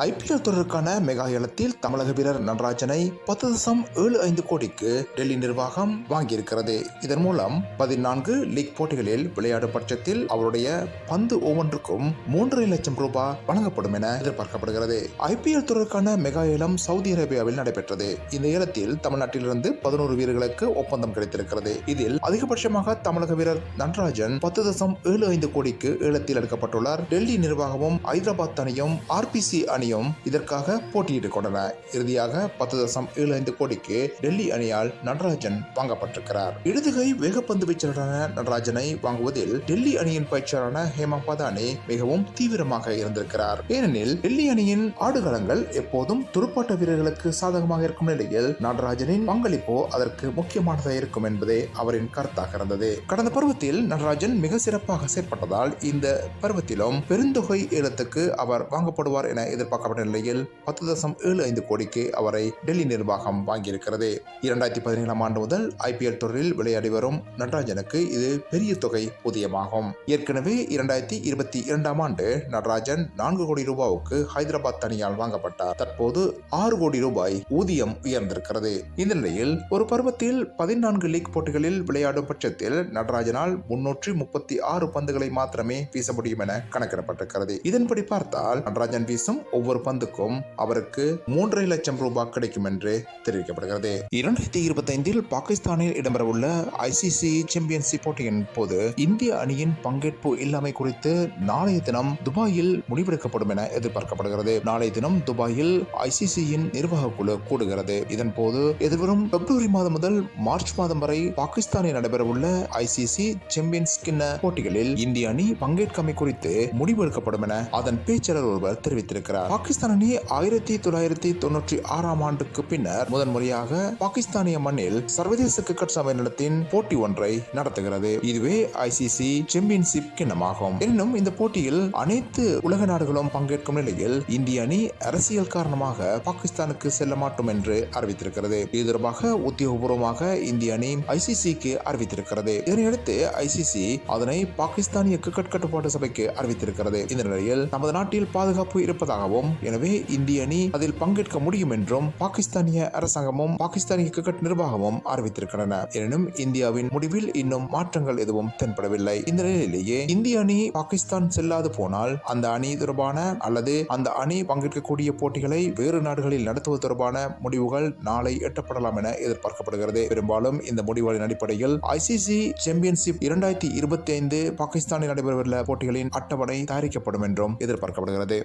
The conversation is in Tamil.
ஐபிஎல் தொடருக்கான மெகா ஏலத்தில் தமிழக வீரர் நடராஜனை பத்து தசம் ஏழு ஐந்து கோடிக்கு டெல்லி நிர்வாகம் வாங்கியிருக்கிறது. இதன் மூலம் பதினான்கு லீக் போட்டிகளில் விளையாடும் பட்சத்தில் அவருடைய பந்து ஒவ்வொன்றுக்கும் மூன்றரை லட்சம் ரூபாய் வழங்கப்படும் என எதிர்பார்க்கப்படுகிறது. ஐபிஎல் தொடருக்கான மெகா ஏலம் சவுதி அரேபியாவில் நடைபெற்றது. இந்த ஏலத்தில் தமிழ்நாட்டிலிருந்து பதினோரு வீரர்களுக்கு ஒப்பந்தம் கிடைத்திருக்கிறது. இதில் அதிகபட்சமாக தமிழக வீரர் நடராஜன் பத்து தசம் ஏழு ஐந்து கோடிக்கு ஏலத்தில் எடுக்கப்பட்டுள்ளார். டெல்லி நிர்வாகமும் ஐதராபாத் அணியும் ஆர்பிசி அணி அணியும் இதற்காக போட்டியிட்டுக் கொண்டன. இறுதியாக பத்து தசம் ஏழு ஐந்து கோடிக்கு டெல்லி அணியால் நடராஜன் வாங்கப்பட்டிருக்கிறார். இடதுகை வேகப்பந்து வீச்சரான நடராஜனை வாங்குவதில் டெல்லி அணியின் பயிற்சியாளரான ஹேமா பதானி மிகவும் தீவிரமாக இருந்திருக்கிறார். ஏனெனில் டெல்லி அணியின் ஆடுகளங்கள் எப்போதும் துடுப்பாட்ட வீரர்களுக்கு சாதகமாக இருக்கும் நிலையில் நடராஜனின் பங்களிப்போ அதற்கு முக்கியமானதாக இருக்கும் என்பதே அவரின் கருத்தாக இருந்தது. கடந்த பருவத்தில் நடராஜன் மிக சிறப்பாக செயற்பட்டதால் இந்த பருவத்திலும் பெருந்தொகை ஏலத்துக்கு அவர் வாங்கப்படுவார் என எதிர்பார்க்கப்பட்ட நிலையில் பத்து தசம் ஏழு ஐந்து கோடிக்கு அவரை டெல்லி நிர்வாகம் வாங்கியிருக்கிறது. இரண்டாயிரத்தி பதினேழாம் ஆண்டு முதல் ஐபிஎல் தொடரில் விளையாடி வரும் நடராஜனுக்கு இது பெரிய தொகை ஊதியமாகும். ஏற்கனவே இரண்டாயிரத்தி இருபத்தி இரண்டாம் ஆண்டு நடராஜன் நான்கு கோடி ரூபாவுக்கு ஹைதராபாத் தனியால் வாங்கப்பட்டார். தற்போது ஆறு கோடி ரூபாய் ஊதியம் உயர்ந்திருக்கிறது. இந்த நிலையில் ஒரு பருவத்தில் பதினான்கு லீக் போட்டிகளில் விளையாடும் பட்சத்தில் நடராஜனால் முன்னூற்றி முப்பத்தி ஆறு பந்துகளை மாத்திரமே வீச முடியும் என கணக்கிடப்பட்டிருக்கிறது. இதன்படி பார்த்தால் நடராஜன் வீசும் ஒவ்வொரு பந்துக்கும் அவருக்கு மூன்றரை லட்சம் ரூபாய் கிடைக்கும் என்று தெரிவிக்கப்படுகிறது. இரண்டாயிரத்தி இருபத்தி ஐந்தில் பாகிஸ்தானில் இடம்பெறவுள்ள ஐசிசி சாம்பியன்ஷிப் போட்டியின் போது இந்திய அணியின் பங்கேற்பு இல்லாமை குறித்து நாளைய தினம் துபாயில் முடிவெடுக்கப்படும் என எதிர்பார்க்கப்படுகிறது. நாளைய தினம் துபாயில் ஐசிசியின் நிர்வாக குழு கூடுகிறது. இதன் போது எதிர்வரும் பிப்ரவரி மாதம் முதல் மார்ச் மாதம் வரை பாகிஸ்தானில் நடைபெறவுள்ள ஐசிசி சாம்பியன்ஸ் கிண்ண போட்டிகளில் இந்திய அணி பங்கேற்காமை குறித்து முடிவெடுக்கப்படும் என அதன் பேச்சாளர் ஒருவர் தெரிவித்திருக்கிறார். பாகிஸ்தான் ஆயிரத்தி தொள்ளாயிரத்தி தொன்னூற்றி ஆறாம் ஆண்டுக்கு பின்னர் முதன்முறையாக பாகிஸ்தானிய மண்ணில் சர்வதேச கிரிக்கெட் சம்மேளனத்தின் போட்டி ஒன்றை நடத்துகிறது. இதுவே ஐசிசி சாம்பியன்ஷிப் கிண்ணமாகும். எனினும் இந்த போட்டியில் அனைத்து உலக நாடுகளும் பங்கேற்கும் நிலையில் இந்திய அணி அரசியல் காரணமாக பாகிஸ்தானுக்கு செல்ல மாட்டோம் என்று அறிவித்திருக்கிறது. இது தொடர்பாக உத்தியோகபூர்வமாக இந்திய அணி ஐசிசிக்கு அறிவித்திருக்கிறது. இதனையடுத்து ஐசிசி அதனை பாகிஸ்தானிய கிரிக்கெட் கட்டுப்பாட்டு சபைக்கு அறிவித்திருக்கிறது. இந்த நிலையில் நமது நாட்டில் பாதுகாப்பு இருப்பதாகவும் எனவே இந்திய அணி அதில் பங்கேற்க முடியும் என்றும் பாகிஸ்தானிய அரசாங்கமும் பாகிஸ்தானிய கிரிக்கெட் நிர்வாகமும் அறிவித்திருக்கின்றன. எனினும் இந்தியாவின் முடிவில் இன்னும் மாற்றங்கள் எதுவும் தென்படவில்லை. இந்த நிலையிலேயே இந்திய அணி பாகிஸ்தான் செல்லாது போனால் அந்த அணி தொடர்பான அல்லது அந்த அணி பங்கேற்கக்கூடிய போட்டிகளை வேறு நாடுகளில் நடத்துவது தொடர்பான முடிவுகள் நாளை எட்டப்படலாம் என எதிர்பார்க்கப்படுகிறது. பெரும்பாலும் இந்த முடிவுகளின் அடிப்படையில் ஐசிசி சாம்பியன்ஷிப் இரண்டாயிரத்தி இருபத்தி ஐந்து பாகிஸ்தானில் நடைபெறவுள்ள போட்டிகளின் அட்டவணை தயாரிக்கப்படும் என்றும் எதிர்பார்க்கப்படுகிறது.